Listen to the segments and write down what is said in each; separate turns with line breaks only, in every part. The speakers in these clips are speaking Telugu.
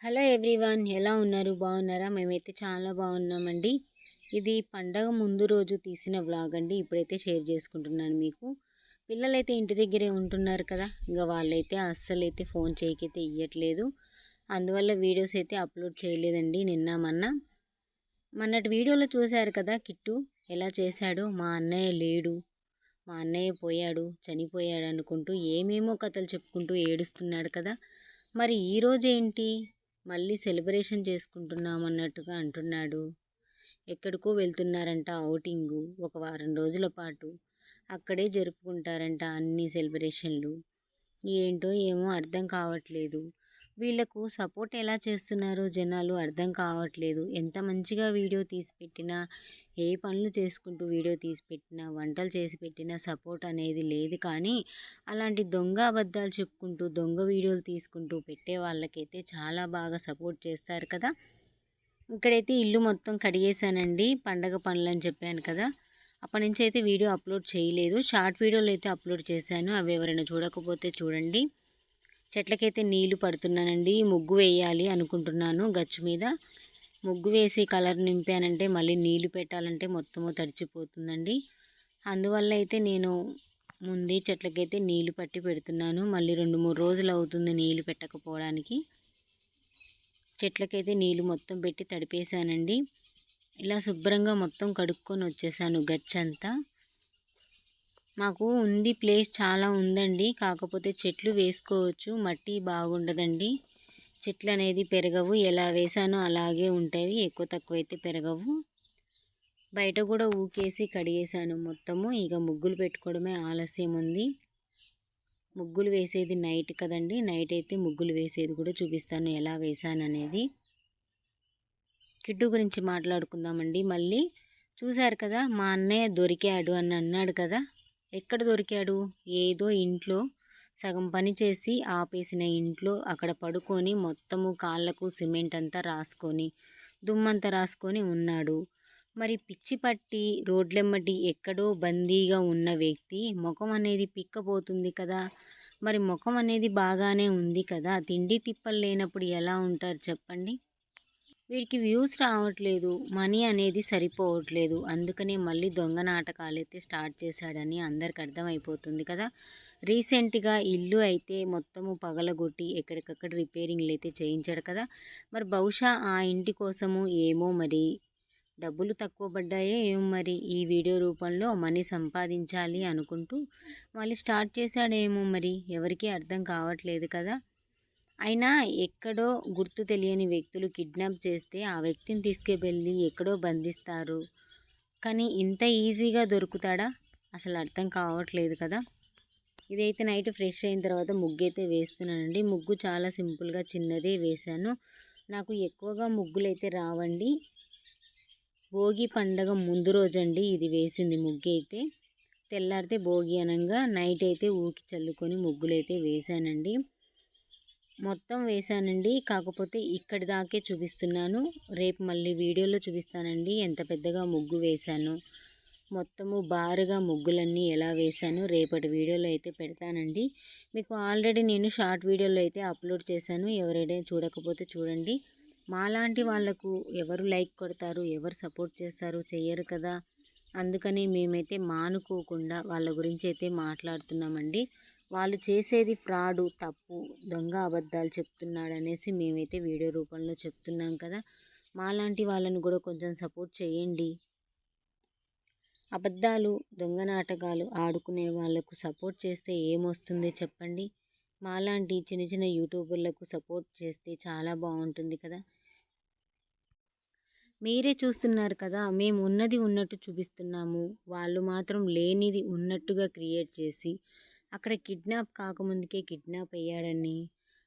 హలో ఎవ్రీవన్ ఎలా ఉన్నారు? బాగున్నారా? మేమైతే చాలా బాగున్నామండి. ఇది పండగ ముందు రోజు తీసిన వ్లాగ్ అండి. ఇప్పుడైతే షేర్ చేసుకుంటున్నాను మీకు. పిల్లలైతే ఇంటి దగ్గరే ఉంటున్నారు కదా ఇంకా వాళ్ళైతే అస్సలు అయితే ఫోన్ చేయకైతే ఇవ్వట్లేదు అందువల్ల వీడియోస్ అయితే అప్లోడ్ చేయలేదండి నిన్న మొన్న. మొన్నటి వీడియోలో చూశారు కదా కిట్టు ఎలా చేశాడో? మా అన్నయ్య లేడు మా అన్నయ్య పోయాడు చనిపోయాడు అనుకుంటూ ఏమేమో కథలు చెప్పుకుంటూ ఏడుస్తున్నాడు కదా. మరి ఈరోజు ఏంటి మళ్ళీ సెలబ్రేషన్ చేసుకుంటున్నాం అన్నట్టుగా అంటున్నాడు. ఎక్కడికో వెళ్తున్నారంట ఔటింగు. ఒక వారం రోజుల పాటు అక్కడే జరుపుకుంటారంట అన్ని సెలబ్రేషన్లు. ఏంటో ఏమో అర్థం కావట్లేదు. వీళ్ళకు సపోర్ట్ ఎలా చేస్తున్నారో జనాలు అర్థం కావట్లేదు. ఎంత మంచిగా వీడియో తీసి పెట్టినా ఏ పనులు చేసుకుంటూ వీడియో తీసి పెట్టినా వంటలు చేసి పెట్టినా సపోర్ట్ అనేది లేదు. కానీ అలాంటి దొంగ అబద్ధాలు చెప్పుకుంటూ దొంగ వీడియోలు తీసుకుంటూ పెట్టే వాళ్ళకైతే చాలా బాగా సపోర్ట్ చేస్తారు కదా. ఇక్కడైతే ఇల్లు మొత్తం కడిగేశానండి. పండగ పనులు అని చెప్పాను కదా. అప్పటి నుంచి అయితే వీడియో అప్లోడ్ చేయలేదు. షార్ట్ వీడియోలు అయితే అప్లోడ్ చేశాను. అవి ఎవరైనా చూడకపోతే చూడండి. చెట్లకైతే నీళ్ళు పడుతున్నానండి ముగ్గు వేయాలి అనుకుంటున్నాను గచ్చు మీద. ముగ్గు వేసి కలర్ నింపానంటే మళ్ళీ నీళ్ళు పెట్టాలంటే మొత్తము తడిచిపోతుందండి. అందువల్ల అయితే నేను ముందే చెట్లకైతే నీళ్ళు పట్టి పెడుతున్నాను. మళ్ళీ రెండు మూడు రోజులు అవుతుంది నీళ్ళు పెట్టకపోవడానికి. చెట్లకైతే నీళ్ళు మొత్తం పెట్టి తడిపేశానండి. ఇలా శుభ్రంగా మొత్తం కడుక్కొని వచ్చేసాను గచ్చంతా. మాకు ఉంది ప్లేస్ చాలా ఉందండి. కాకపోతే చెట్లు వేసుకోవచ్చు. మట్టి బాగుండదండి. చెట్లు అనేది పెరగవు. ఎలా వేసానో అలాగే ఉంటాయి. ఎక్కువ తక్కువ అయితే పెరగవు. బయట కూడా ఊకేసి కడిగేసాను మొత్తము. ఇక ముగ్గులు పెట్టుకోవడమే ఆలస్యం ఉంది. ముగ్గులు వేసేది నైట్ కదండి. నైట్ అయితే ముగ్గులు వేసేది కూడా చూపిస్తాను ఎలా వేసాను అనేది కిడ్డు గురించి మాట్లాడుకుందామండి మళ్ళీ. చూశారు కదా మా అన్నయ్య దొరికాడు అని అన్నాడు కదా. ఎక్కడ దొరికాడు? ఏదో ఇంట్లో. సగం పని చేసి ఆపేసిన ఇంట్లో అక్కడ పడుకొని మొత్తము కాళ్ళకు సిమెంట్ అంతా రాసుకొని దుమ్మంతా రాసుకొని ఉన్నాడు. మరి పిచ్చి పట్టి రోడ్లెమ్మటి ఎక్కడో బందీగా ఉన్న వ్యక్తి ముఖం అనేది పిక్కపోతుంది కదా? మరి ముఖం అనేది బాగానే ఉంది కదా? తిండి తిప్పలు లేనప్పుడు ఎలా ఉంటారు చెప్పండి? వీడికి వ్యూస్ రావట్లేదు. మనీ అనేది సరిపోవట్లేదు. అందుకనే మళ్ళీ దొంగ నాటకాలు అయితే స్టార్ట్ చేశాడని అందరికి అర్థమైపోతుంది కదా. రీసెంట్గా ఇల్లు అయితే మొత్తము పగలగొట్టి ఎక్కడికక్కడ రిపేరింగ్లు అయితే చేయించాడు కదా. మరి బహుశా ఆ ఇంటి కోసము ఏమో మరి? డబ్బులు తక్కువ పడ్డాయో ఏమో మరి? ఈ వీడియో రూపంలో మనీ సంపాదించాలి అనుకుంటూ మళ్ళీ స్టార్ట్ చేశాడేమో మరి? ఎవరికీ అర్థం కావట్లేదు కదా. అయినా ఎక్కడో గుర్తు తెలియని వ్యక్తులు కిడ్నాప్ చేస్తే ఆ వ్యక్తిని తీసుకువెళ్ళి ఎక్కడో బంధిస్తారు. కానీ ఇంత ఈజీగా దొరుకుతాడా? అసలు అర్థం కావట్లేదు కదా. ఇదైతే నైట్ ఫ్రెష్ అయిన తర్వాత ముగ్గు అయితే వేస్తున్నానండి. ముగ్గు చాలా సింపుల్గా చిన్నదే వేశాను. నాకు ఎక్కువగా ముగ్గులు అయితే రావండి. భోగి పండగ ముందు రోజండి ఇది వేసింది ముగ్గు అయితే తెల్లారితే భోగి అనగా నైట్ అయితే ఊకి చల్లుకొని ముగ్గులు అయితే వేశానండి. మొత్తం వేసానండి కాకపోతే ఇక్కడి దాకే చూపిస్తున్నాను. రేపు మళ్ళీ వీడియోలో చూపిస్తానండి. ఎంత పెద్దగా ముగ్గు వేశాను. మొత్తము బారుగా ముగ్గులన్నీ ఎలా వేశాను రేపటి వీడియోలో అయితే పెడతానండి. మీకు ఆల్రెడీ నేను షార్ట్ వీడియోలో అయితే అప్లోడ్ చేశాను. ఎవరైనా చూడకపోతే చూడండి. మాలాంటి వాళ్ళకు ఎవరు లైక్ కొడతారు ఎవరు సపోర్ట్ చేస్తారు చెయ్యరు కదా. అందుకని మేమైతే మానుకోకుండా వాళ్ళ గురించి అయితే మాట్లాడుతున్నామండి. వాళ్ళు చేసేది ఫ్రాడు తప్పు దొంగ అబద్ధాలు చెప్తున్నాడు అనేసి మేమైతే వీడియో రూపంలో చెప్తున్నాం కదా. మాలాంటి వాళ్ళని కూడా కొంచెం సపోర్ట్ చేయండి. అబద్ధాలు దొంగ నాటకాలు ఆడుకునే వాళ్ళకు సపోర్ట్ చేస్తే ఏమొస్తుంది చెప్పండి? మాలాంటి చిన్న చిన్న యూట్యూబర్లకు సపోర్ట్ చేస్తే చాలా బాగుంటుంది కదా. మీరే చూస్తున్నారు కదా మేము ఉన్నది ఉన్నట్టు చూపిస్తున్నాము. వాళ్ళు మాత్రం లేనిది ఉన్నట్టుగా క్రియేట్ చేసి అక్కడ కిడ్నాప్ కాకముందుకే కిడ్నాప్ అయ్యాడని.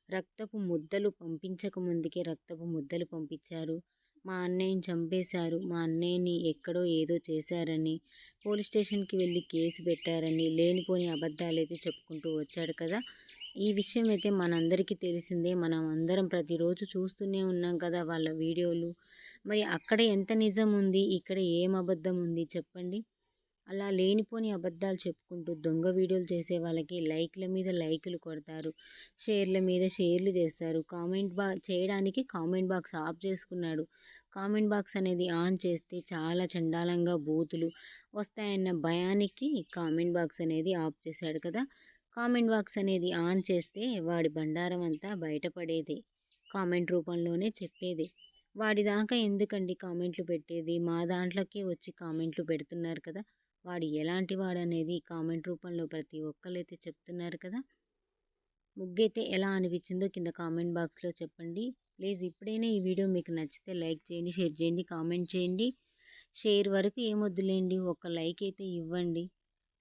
రక్తపు ముద్దలు పంపించక ముందుకే రక్తపు ముద్దలు పంపించారు. మా అన్నయ్యని చంపేశారు. మా అన్నయ్యని ఎక్కడో ఏదో చేశారని. పోలీస్ స్టేషన్కి వెళ్ళి కేసు పెట్టారని. లేనిపోని అబద్ధాలు అయితే చెప్పుకుంటూ వచ్చాడు కదా. ఈ విషయం అయితే మనందరికీ తెలిసిందే. మనం అందరం ప్రతిరోజు చూస్తూనే ఉన్నాం కదా వాళ్ళ వీడియోలు. మరి అక్కడ ఎంత నిజం ఉంది? ఇక్కడ ఏం అబద్ధం ఉంది? చెప్పండి. అలా లేనిపోని అబద్ధాలు చెప్పుకుంటూ దొంగ వీడియోలు చేసే వాళ్ళకి లైక్ల మీద లైకులు కొడతారు. షేర్ల మీద షేర్లు చేస్తారు. కామెంట్ బా చేయడానికి కామెంట్ బాక్స్ ఆఫ్ చేసుకున్నాడు. కామెంట్ బాక్స్ అనేది ఆన్ చేస్తే చాలా చండాలంగా బూతులు వస్తాయన్న భయానికి కామెంట్ బాక్స్ అనేది ఆఫ్ చేశాడు కదా. కామెంట్ బాక్స్ అనేది ఆన్ చేస్తే వాడి బండారం అంతా బయటపడేది. కామెంట్ రూపంలోనే చెప్పేది. వాడి దాకా ఎందుకండి కామెంట్లు పెట్టేది? మా దాంట్లోకే వచ్చి కామెంట్లు పెడుతున్నారు కదా. వాడు ఎలాంటి వాడు అనేది కామెంట్ రూపంలో ప్రతి ఒక్కరైతే చెప్తున్నారు కదా. ముగ్గైతే ఎలా అనిపించిందో కింద కామెంట్ బాక్స్లో చెప్పండి. ప్లీజ్ ఇప్పుడైనా ఈ వీడియో మీకు నచ్చితే లైక్ చేయండి షేర్ చేయండి కామెంట్ చేయండి. షేర్ వరకు ఏమొద్దులేండి ఒక లైక్ అయితే ఇవ్వండి.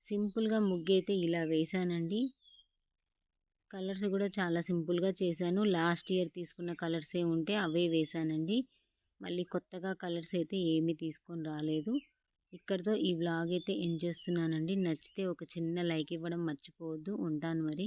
సింపుల్గా ముగ్గు అయితే ఇలా వేసానండి. కలర్స్ కూడా చాలా సింపుల్గా చేశాను. లాస్ట్ ఇయర్ తీసుకున్న కలర్సే ఉంటే అవే వేశానండి మళ్ళీ కొత్తగా కలర్స్ అయితే ఏమీ తీసుకొని రాలేదు. ఇక్కడితో ఈ వ్లాగ్ అయితే ఎండ్ చేస్తున్నానండి. నచ్చితే ఒక చిన్న లైక్ ఇవ్వడం మర్చిపోవద్దు. ఉంటాను మరి.